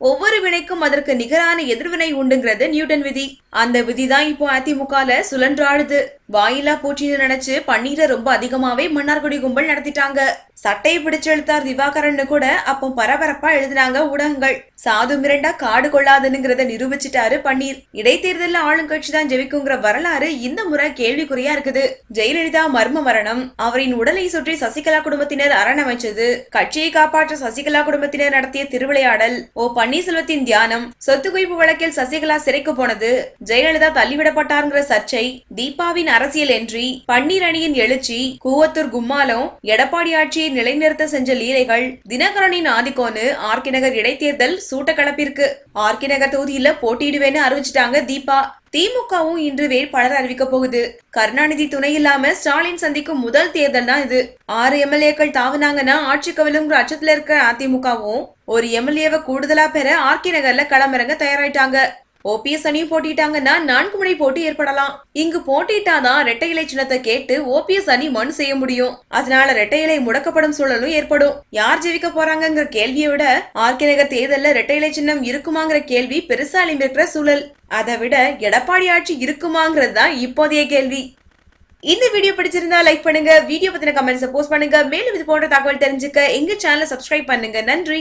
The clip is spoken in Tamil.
ஒவ்வொரு வினைக்கும் அதற்கு நிகரான எதிர்வினை உண்டுங்கிறது நியூட்டன் விதி. அந்த விதி தான் இப்போ அதிமுகல சுழன்றாடுது. வாயிலா பூச்சின்னு நினைச்சு பன்னீரை ரொம்ப அதிகமாவே மன்னார்குடி கும்பல் நடத்திட்டாங்க. சட்டையை பிடிச்சு எழுத்தார் திவாகரன் கூட அப்போ பரபரப்பா எழுதினாங்க ஊடகங்கள். சாது மிரண்டா காடு கொள்ளாதுன்னுங்கிறத நிரூபிச்சிட்டாரு பன்னீர். இடைத்தேர்தல்ல ஆளுங்கட்சி தான் ஜெயிக்குங்கிற வரலாறு இந்த முறை கேள்விக்குறியா இருக்குது. ஜெயலலிதா மர்ம மரணம். அவரின் உடலை சுற்றி சசிகலா குடும்பத்தினர் அரணமைச்சது கட்சியை காப்பாற்ற சசிகலா குடும்பத்தினர் நடத்திய திருவிளையாடல். ஓ பன்னீர்செல்வத்தின் தியானம். சொத்து குவிப்பு வழக்கில் சசிகலா சிறைக்கு போனது. ஜெயலலிதா தள்ளிவிடப்பட்டாருங்கிற சர்ச்சை தீபாவின் அரசியல் என்றி பன்னீர் அணியின் எழுச்சி கூவத்தூர் கும்மாலம் எடப்பாடி ஆட்சியை நிலைநிறுத்த செஞ்ச லீலைகள் தினகரனின் ஆதிக்கோனு ஆர்கே நகர் இடைத்தேர்தல் சூட்டக்கலப்பிற்கு ஆர்கே நகர் தொகுதியில போட்டியிடுவேன்னு அறிவிச்சிட்டாங்க தீபா. திமுகவும் இன்று வேட்பாளர் அறிவிக்க போகுது. கருணாநிதி துணை இல்லாம ஸ்டாலின் சந்திக்கும் முதல் தேர்தல் தான் இது. ஆறு எம்எல்ஏக்கள் தாவுனாங்கன்னா ஆட்சி கவிழுங்கிற அச்சத்துல இருக்க அதிமுகவும் ஒரு எம்எல்ஏவை கூடுதலா பெற ஆர்கே நகர்ல களமிறங்க தயாராயிட்டாங்க. ஓபிஎஸ் அணியும் போட்டிட்டாங்கன்னா நான்கு முனை போட்டி ஏற்படலாம். இங்கு போட்டிட்டாதான் ரெட்டை இலை சின்னத்தை கேட்டு ஓபிஎஸ் அணி மனு செய்ய முடியும். அதனால ரெட்டை இலை முடக்கப்படும் சூழலும் ஏற்படும். யார் ஜெயிக்க போறாங்கங்கிற கேள்வியை விட ஆர்கே நகர் தேர்தல்ல ரெட்டை இலை சின்னம் இருக்குமாங்கிற கேள்வி பெருசா எழும்பியிருக்கிற சூழல். அதை விட எடப்பாடி ஆட்சி இருக்குமாங்கிறது தான் இப்போதைய கேள்வி. இந்த வீடியோ பிடிச்சிருந்தா லைக் பண்ணுங்க வீடியோ பத்தின கமெண்ட்ஸ் போஸ்ட் பண்ணுங்க. மேலும் இது போன்ற தகவல் தெரிஞ்சுக்க எங்க சேனலை சப்ஸ்கிரைப் பண்ணுங்க. நன்றி.